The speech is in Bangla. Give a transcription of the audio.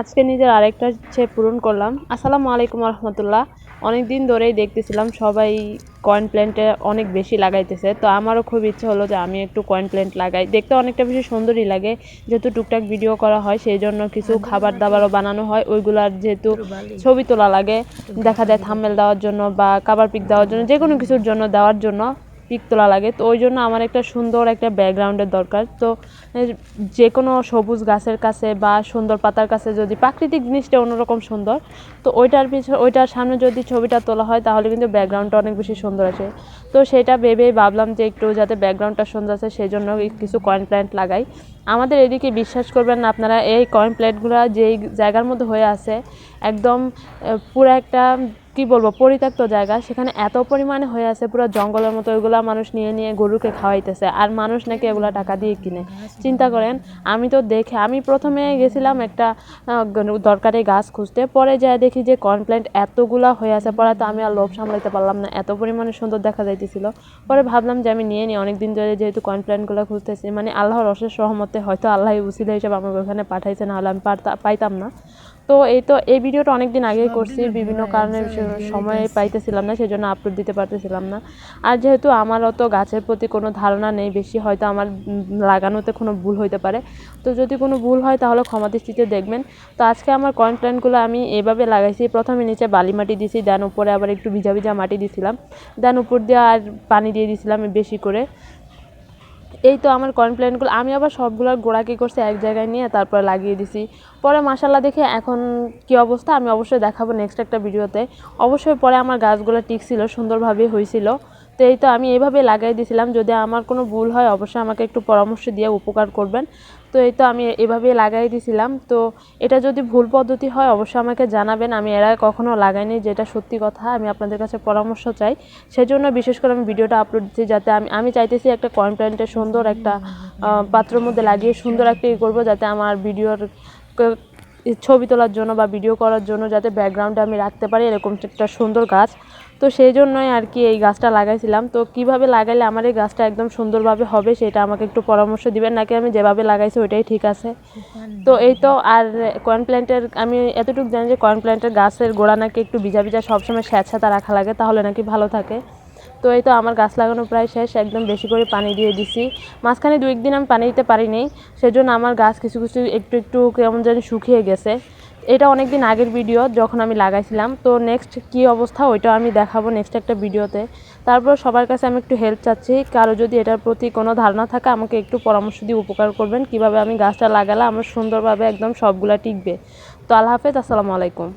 আজকে নিজের আরেকটা ইচ্ছে পূরণ করলাম। আসসালামু আলাইকুম রহমতুল্লাহ। অনেক দিন ধরেই দেখতেছিলাম সবাই কয়েন প্ল্যান্টে অনেক বেশি লাগাইতেছে। তো আমারও খুব ইচ্ছে হলো যে আমি একটু কয়েন প্ল্যান্ট লাগাই। দেখতে অনেকটা বেশি সুন্দরই লাগে। যেহেতু টুকটাক ভিডিও করা হয় সেই জন্য কিছু খাবার দাবারও বানানো হয়। ওইগুলার যেহেতু ছবি তোলা লাগে, দেখা যায় থাম্বেল দেওয়ার জন্য বা কাবার পিক দেওয়ার জন্য যে কোনো কিছুর জন্য দেওয়ার জন্য। পিক তোলা লাগে। তো ওই জন্য আমার একটা সুন্দর একটা ব্যাকগ্রাউন্ডের দরকার। তো যে কোনো সবুজ গাছের কাছে বা সুন্দর পাতার কাছে যদি প্রাকৃতিক জিনিসটা অন্যরকম সুন্দর, তো ওইটার পিছনে ওইটার সামনে যদি ছবিটা তোলা হয়, তাহলে কিন্তু ব্যাকগ্রাউন্ডটা অনেক বেশি সুন্দর আসে তো সেটা ভেবেই ভাবলাম যে একটু যাতে ব্যাকগ্রাউন্ডটা সুন্দর আছে সেই জন্য কিছু কয়েন প্ল্যান্ট লাগাই। আমাদের এদিকে বিশ্বাস করবেন না আপনারা, এই কয়েন প্ল্যান্টগুলো যেই জায়গার মধ্যে হয়ে আছে, একদম পুরো একটা কি বলব, পরিত্যক্ত জায়গা। সেখানে এত পরিমাণে হয়ে আছে, পুরো জঙ্গলের মতো ওইগুলা মানুষ নিয়ে নিয়ে গরুকে খাওয়াইতেছে। আর মানুষ নাকি এগুলা টাকা দিয়ে কিনে। চিন্তা করেন, আমি তো দেখে, আমি প্রথমে গেছিলাম একটা দরকারি গাছ খুঁজতে। পরে যায় দেখি যে কর্নপ্ল্যান্ট এতগুলা হয়ে আছে, পরে তো আমি আর লোভ সামলাইতে পারলাম না। এত পরিমাণে সুন্দর দেখা যাইতেছিল। পরে ভাবলাম যে আমি নিয়ে নিই। অনেক দিন ধরে যেহেতু কর্নপ্ল্যান্টগুলো খুঁজতেছি মানে আল্লাহর অশেষ সহমতে হয়তো আল্লাহ উসিলা হিসেবে আমাকে ওখানে পাঠাইছে না হলে আমি পারতা- পাইতাম না। তো এই তো, এই ভিডিওটা অনেক দিন আগেই করছি, বিভিন্ন কারণে সময় পাইতেছিলাম না, সেজন্য আপলোড দিতে পারতেছিলাম না। আর যেহেতু আমার অত গাছের প্রতি কোনো ধারণা নেই, বেশি হয়তো আমার লাগানোতে কোনো ভুল হইতে পারে। তো যদি কোনো ভুল হয় তাহলে ক্ষমা দৃষ্টিতে দেখবেন। তো আজকে আমার কয়েন আমি এভাবে লাগাইছি, প্রথমে নিচে বালি মাটি দিছি দেন উপরে আবার একটু ভিজা ভিজা মাটি দিছিলাম। দেন উপর দিয়ে আর পানি দিয়ে দিছিলাম বেশি করে। এই তো আমার কর্নপ্ল্যানগুলো আমি আবার সবগুলোর গোড়া কী করছি এক জায়গায় নিয়ে, তারপর লাগিয়ে দিছি। পরে মাসাল্লাহ দেখে এখন কি অবস্থা, আমি অবশ্যই দেখাবো নেক্সট একটা ভিডিওতে অবশ্যই পরে আমার গাছগুলো টিকছিল, সুন্দরভাবে হয়েছিল তো এই তো আমি এইভাবে লাগাই দিয়েছিলাম যদি আমার কোনো ভুল হয় অবশ্যই আমাকে একটু পরামর্শ দিয়ে উপকার করবেন। তো এই তো আমি এভাবে লাগাই দিয়েছিলাম তো এটা যদি ভুল পদ্ধতি হয় অবশ্যই আমাকে জানাবেন। আমি এর আগে কখনও লাগাইনি, যেটা সত্যি কথা, আমি আপনাদের কাছে পরামর্শ চাই। সেজন্য বিশেষ করে আমি ভিডিওটা আপলোড দিচ্ছি, যাতে আমি আমি চাইতেছি একটা কয়েন প্ল্যান্টের সুন্দর একটা পাত্রের মধ্যে লাগিয়ে সুন্দর একটা ই করব, যাতে আমার ভিডিওর ছবি তোলার জন্য বা ভিডিও করার জন্য যাতে ব্যাকগ্রাউন্ডে আমি রাখতে পারি, এরকম একটা সুন্দর গাছ। তো সেই জন্যই আর কি এই গাছটা লাগাইছিলাম। তো কীভাবে লাগাইলে আমার এই গাছটা একদম সুন্দরভাবে হবে সেটা আমাকে একটু পরামর্শ দিবেন, নাকি আমি যেভাবে লাগাইছি ওইটাই ঠিক আছে? তো এই তো আর কয়েন প্ল্যান্টের আমি এতটুকু জানি যে কয়েন প্ল্যান্টের গাছের গোড়া নাকি একটু ভিজা ভিজা সবসময় স্যাঁতস্যাঁতা রাখা লাগে, তাহলে নাকি ভালো থাকে। তো এই তো আমার গাছ লাগানো প্রায় শেষ, একদম বেশি করে পানি দিয়ে দিছি। মাঝখানে দু একদিন আমি পানি দিতে পারিনি, সেজন্য আমার গাছ কিছু কিছু একটু একটু কেমন জানি শুকিয়ে গেছে। এটা অনেক দিন আগের ভিডিও যখন আমি লাগাইছিলাম, তো নেক্সট কী অবস্থা ওইটাও আমি দেখাবো নেক্সট একটা ভিডিওতে। তারপর সবার কাছে আমি একটু হেল্প চাচ্ছি, কারও যদি এটার প্রতি কোনো ধারণা থাকে আমাকে একটু পরামর্শ দিয়ে উপকার করবেন, কীভাবে আমি গাছটা লাগালে আমার সুন্দরভাবে একদম সবগুলা টিকবে। তো আল্লাহ হাফেজ, আসসালামু আলাইকুম।